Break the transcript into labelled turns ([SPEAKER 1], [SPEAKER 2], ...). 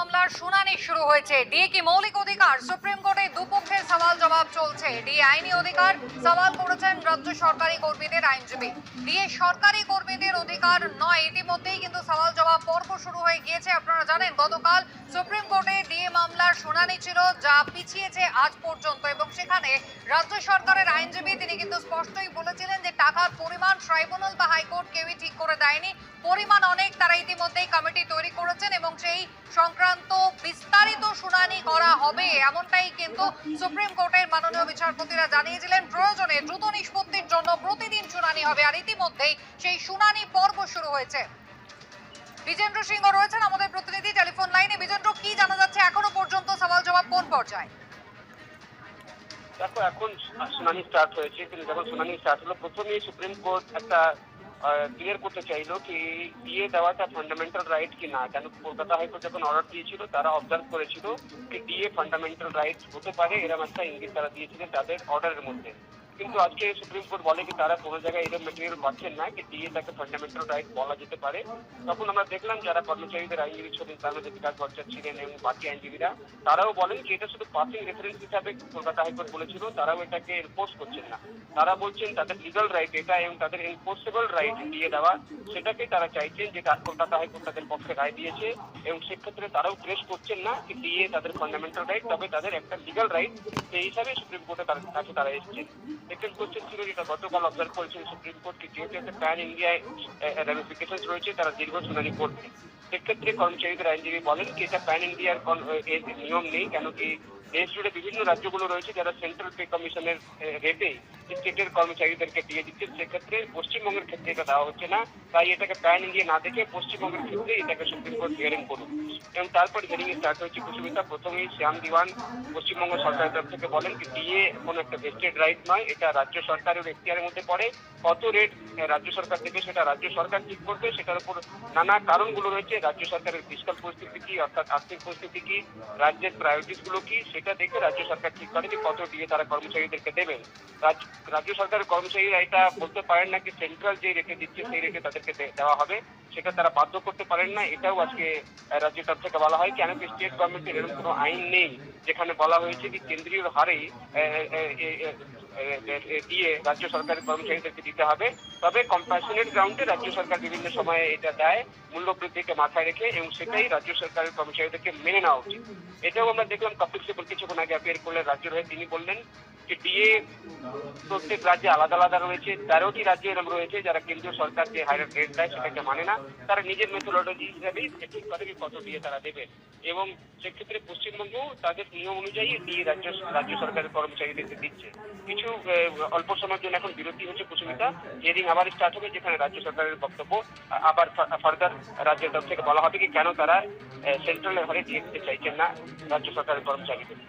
[SPEAKER 1] মামলার শুনানি শুরু হয়েছে। ডিএ কি মৌলিক অধিকার? সুপ্রিম কোর্টে দুপক্ষের সওয়াল জবাব চলছে। ডিএ আইনি অধিকার, সওয়াল করেছেন রাজ্য সরকারি কর্মীদের আইনজীবী। ডিএ সরকারি কর্মীদের অধিকার নয়, ইতিমধ্যেই কিন্তু সওয়াল জবাব পর্ব শুরু হয়ে গিয়েছে। আপনারা জানেন, গতকাল মামলার শুনানি ছিল, যা পিছিয়েছে আজ পর্যন্ত এবং সেখানে রাজ্য সরকারের আইনজীবী তিনি কিন্তু স্পষ্টই বলেছিলেন যে টাকার পরিমাণ ট্রাইব্যুনাল বা হাইকোর্ট কেউই ঠিক করে দেয়নি। পরিমাণ অনেক তারা ইতিমধ্যেই কমিটি তৈরি করেছেন এবং সেই সংক্রান্ত বিস্তারিত শুনানি করা হবে এমনটাই কিন্তু সুপ্রিম কোর্টের মাননীয় বিচারপতিরা জানিয়েছিলেন, প্রয়োজনে দ্রুত নিষ্পত্তির জন্য প্রতিদিন শুনানি হবে আর ইতিমধ্যেই সেই শুনানি পর্ব শুরু হয়েছে। বিজেন্দ্র সিংহ রয়েছেন আমাদের প্রতিনিধি টেলিফোন লাইনে। বিজেন্দ্র, কি জানা যাচ্ছে? এখনও পর্যন্ত সওয়াল জবাব কোন পর্যায়ে?
[SPEAKER 2] দেখো, এখন শুনানি স্টার্ট হয়েছে। কিন্তু যখন শুনানি স্টার্ট হলো, প্রথমেই সুপ্রিম কোর্ট একটা ক্লিয়ার করতে চাইলো কি বিয়ে দেওয়াটা ফান্ডামেন্টাল রাইট কি না। কেন কলকাতা হাইকোর্ট যখন অর্ডার দিয়েছিল, তারা অবজার্ভ করেছিল কি বিয়ে ফান্ডামেন্টাল রাইট হতে পারে, এরকম একটা ইঙ্গিত তারা দিয়েছিলেন তাদের অর্ডারের মধ্যে। কিন্তু আজকে সুপ্রিম কোর্ট বলে কি তারা কোনো জায়গায় এরকম মেটেরিয়াল পাচ্ছেন না, কি ডিএ তাকে ফান্ডামেন্টাল রাইট বলা যেতে পারে। তখন আমরা দেখলাম যারা কর্মচারীদের আইনজীবী ছিলেন তার মধ্যে বিকাশ ভট্টাচার্য ছিলেন এবং বাকি আইনজীবীরা, তারাও বলেন যে এটা শুধু পাসিং রেফারেন্স হিসাবে কলকাতা হাইকোর্ট বলেছিল, তারাও এটাকে এনফোর্স করছেন না। তারা বলছেন তাদের লিগাল রাইট এটা এবং তাদের এনফোর্সেবল রাইট দিয়ে দেওয়া সেটাকে তারা চাইছেন যে কলকাতা হাইকোর্ট তাদের পক্ষে রায় দিয়েছে এবং সেক্ষেত্রে তারাও প্রেস করছেন না কি ডিএ তাদের ফান্ডামেন্টাল রাইট তবে তাদের একটা লিগাল রাইট সেই হিসাবে সুপ্রিম কোর্টে তার কাছে তারা এসেছেন। সেকেন্ড কোশ্চেন ছিল যেটা গতকাল অবজার্ভ করেছেন সুপ্রিম কোর্ট কি যেহেতু একটা প্যান ইন্ডিয়ায় রেমিফিকেশন রয়েছে তারা দীর্ঘ শুনানি করবে সেক্ষেত্রে কর্মচারীদের আইনজীবী বলেন কি এটা প্যান ইন্ডিয়ার নিয়ম নেই কেন কি দেশ জুড়ে বিভিন্ন রাজ্যগুলো রয়েছে যারা সেন্ট্রাল পে কমিশনের রেটে স্টেটের কর্মচারীদেরকে দিয়ে দিচ্ছে। সেক্ষেত্রে পশ্চিমবঙ্গের ক্ষেত্রে এটা দেওয়া হচ্ছে না। তাই এটাকে প্যান ইন্ডিয়া না দেখে পশ্চিমবঙ্গের ক্ষেত্রে এটাকে সুপ্রিম কোর্ট হিয়ারিং করুন এবং তারপর হিয়ারিং এ স্টার্ট হয়েছে কুসুমিতা। প্রথমেই শ্যাম দিওয়ান পশ্চিমবঙ্গ সরকারের তরফ থেকে বলেন কি ডিএ কোনো একটা ভেস্টেড রাইট নয়, এটা রাজ্য সরকারের এখতিয়ারের মধ্যে পড়ে। কত রেট রাজ্য সরকার থেকে সেটা রাজ্য সরকার ঠিক করবে, সেটার উপর নানা কারণগুলো রয়েছে। রাজ্য সরকারের ফিজিক্যাল পরিস্থিতি কি, অর্থাৎ আর্থিক পরিস্থিতি কি, রাজ্যের প্রায়োরিটিসগুলো কি সেটা দেখে রাজ্য সরকার ঠিক করে যে কত ডিএ তারা কর্মচারীদেরকে দেবেন রাজ্য সরকারের কর্মচারীরা এটা বলতে পারেন না যে সেন্ট্রাল যে রেটে দিচ্ছে, সেই রেটে তাদেরকে দেওয়া হবে। সেটা তারা বাধ্য করতে পারেন না। এটাও আজকে রাজ্যের তরফ থেকে বলা হয়। কেন কি স্টেট গভর্নমেন্টের এরকম কোনো আইন নেই, যেখানে বলা হয়েছে যে কেন্দ্রীয় হারেই দিয়ে রাজ্য সরকারের কর্মচারীদেরকে দিতে হবে। তবে কম্পাসনেট গ্রাউন্ডে রাজ্য সরকার বিভিন্ন সময়ে এটা দেয় মূল্য বৃদ্ধিকে মাথায় রেখে এবং সেটাই রাজ্য সরকারের কর্মচারীদেরকে মেনে নেওয়া উচিত। এটাও আমরা দেখলাম, কপিল সিবল কিছুক্ষণ আগে অ্যাপিয়ার করলেন, রাজ্যের হয়ে তিনি বললেন ডিএ প্রত্যেক রাজ্যে আলাদা আলাদা রয়েছে। তেরোটি রাজ্য এরকম রয়েছে যারা কেন্দ্রীয় সরকার যে হায়ার রেট দেয় সেটাকে মানে না। তারা নিজের মেথোলজি হিসাবেই ঠিক করে কত দিয়ে তারা দেবে। এবং সেক্ষেত্রে পশ্চিমবঙ্গ তাদের নিয়ম অনুযায়ী ডিএ রাজ্য রাজ্য সরকারের কর্মচারীদেরকে দিচ্ছে। কিছু অল্প সময়ের জন্য এখন বিরতি হচ্ছে কুসুমিতা হিয়ারিং আবার স্টার্ট হবে যেখানে রাজ্য সরকারের বক্তব্য। আবার ফার্দার রাজ্যের তরফ থেকে বলা হবে কি কেন তারা সেন্ট্রাল হারে দিয়ে দিতে চাইছেন না রাজ্য সরকারের কর্মচারীদের।